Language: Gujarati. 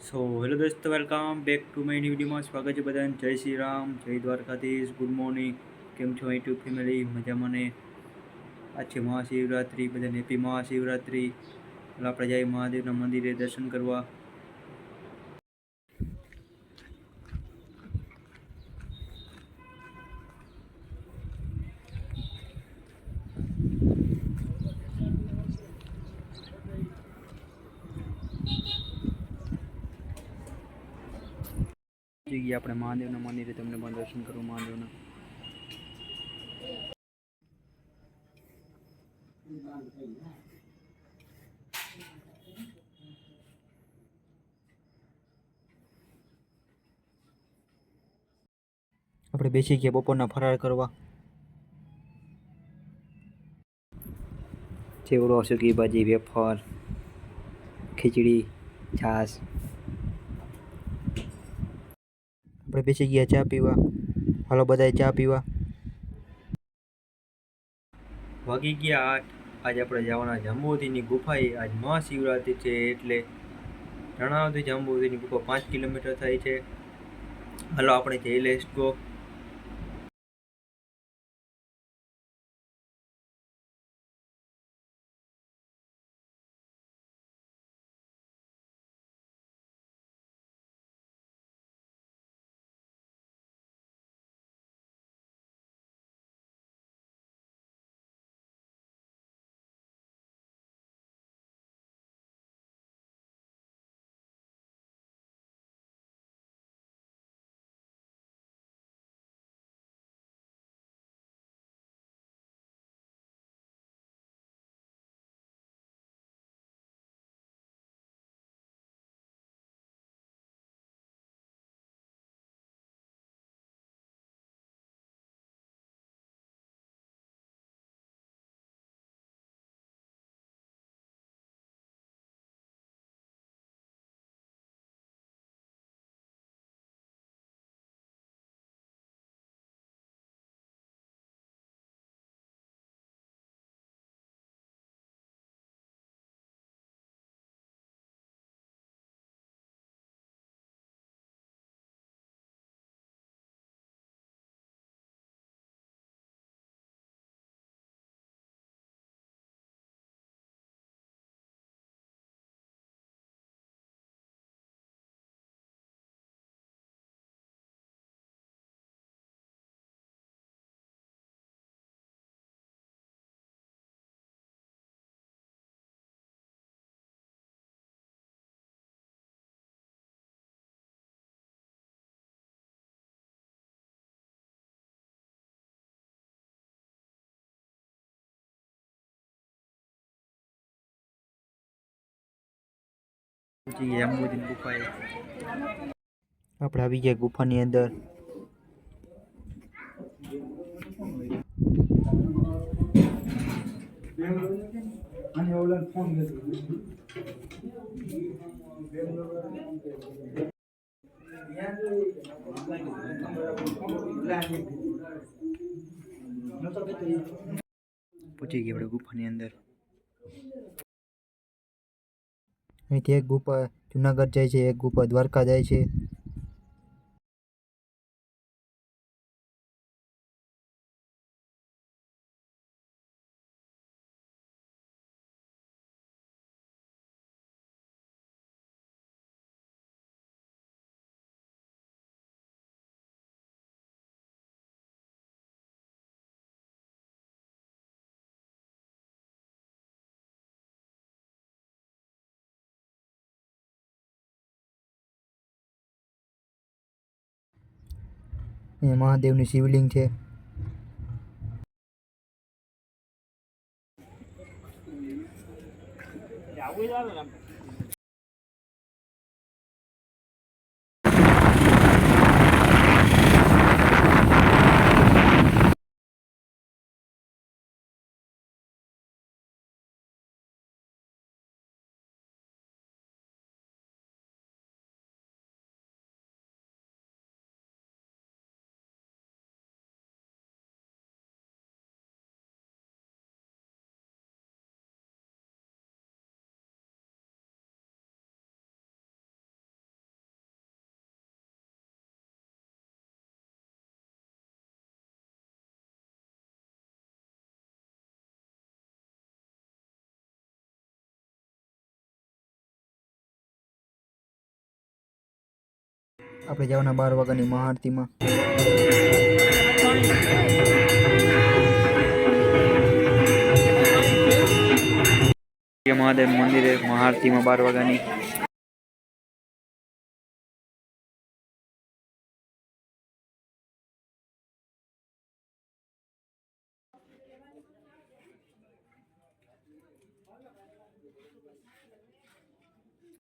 સો હેલો દોસ્તો welcome back to my new વિડીયોમાં સ્વાગત છે બધાને જય શ્રી રામ જય દ્વારકાધીશ ગુડ મોર્નિંગ કેમ છો યુટ્યુબ ફેમિલી મજામાં ને આ છે મહાશિવરાત્રિ બધાને હેપી મહાશિવરાત્રિ આપણે જઈએ મહાદેવના મંદિરે દર્શન કરવા જઈએ આપણે મહાદેવના મંદિરે તમને પણ દર્શન કરું, મહાદેવના. આપણે બેસી ગયા બપોરના ફરાર કરવા. ચેવડો સુકી ભાજી વેફર, ખીચડી, છાશ. આપણે બેસી ગયા ચા પીવા. હાલો બધાએ ચા પીવા. વાગી ગયા આઠ. આજે આપણે જવાના જાંબુવતીની ગુફાએ. આજ મહાશિવરાત્રિ છે એટલે જણાવતી જાંબુવતીની ગુફા પાંચ કિલોમીટર થાય છે. હાલો આપણે જઈ લેસ ગો. જઈએ જાંબુવતીની ગુફા આપણે આવી ગયા ગુફાની અંદર. પહોંચી ગયા આપણે ગુફાની અંદર. અહીંથી એક ગુફા જુનાગઢ જાય છે એક ગુફા દ્વારકા જાય છે. અહીંયા મહાદેવનું શિવલિંગ છે. આવું જ આવે ને આપણે જવાના બાર વાગ્યાની મહાઆરતીમાં. મહાદેવ મંદિરે મહાઆરતીમાં બાર વાગ્યાની